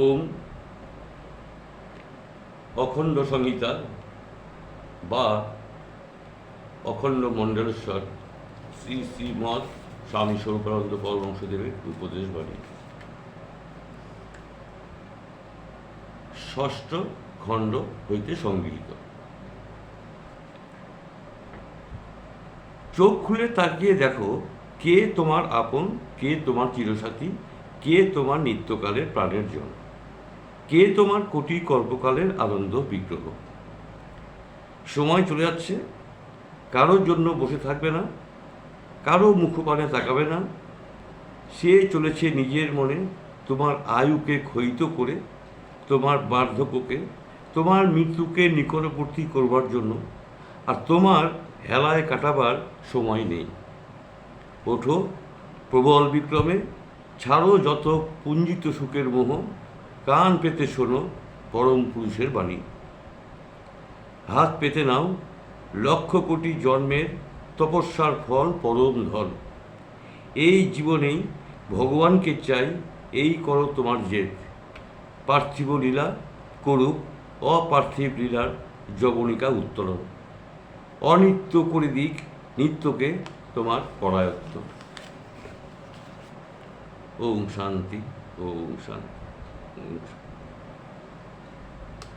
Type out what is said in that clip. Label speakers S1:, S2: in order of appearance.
S1: ওম অখণ্ড সংহিতা বা অখণ্ড মণ্ডলেশ্বর শ্রী শ্রীমৎ স্বামী স্বরূপানন্দ পরমংশদেবের উপদেশ বাণী। ষষ্ঠ খণ্ড হইতে সংগৃহীত। চোখ খুলে তাকিয়ে দেখো, কে তোমার আপন, কে তোমার চিরসাথী, কে তোমার নিত্যকালের প্রাণের জন? কে তোমার কোটি কল্পকালের আনন্দ বিগ্রহ? সময় চলে যাচ্ছে, কারোর জন্য বসে থাকবে না, কারও মুখপানে তাকাবে না, সে চলেছে নিজের মনে তোমার আয়ুকে ক্ষয়িত করে, তোমার বার্ধক্যকে, তোমার মৃত্যুকে নিকটবর্তী করবার জন্য, আর তোমার হেলায় কাটাবার সময় নেই। ওঠো, প্রবল বিক্রমে, ছাড়ো যত পুঞ্জিত সুখের মোহ কান পেতে শোনো, পরম পুরুষের বাণী। হাত পেতে নাও, লক্ষ কোটি জন্মের তপস্যার ফল, পরম ধন। এই জীবনেই ভগবানকে চাই, এই করো তোমার জেদ। পার্থিব লীলা করুক, অপার্থিব লীলার জবনিকা উত্তরণ। অনিত্য করে দিক নিত্যকে তোমার পরায়ত্ত ওম শান্তি ওম শান্তি। ওম শান্তি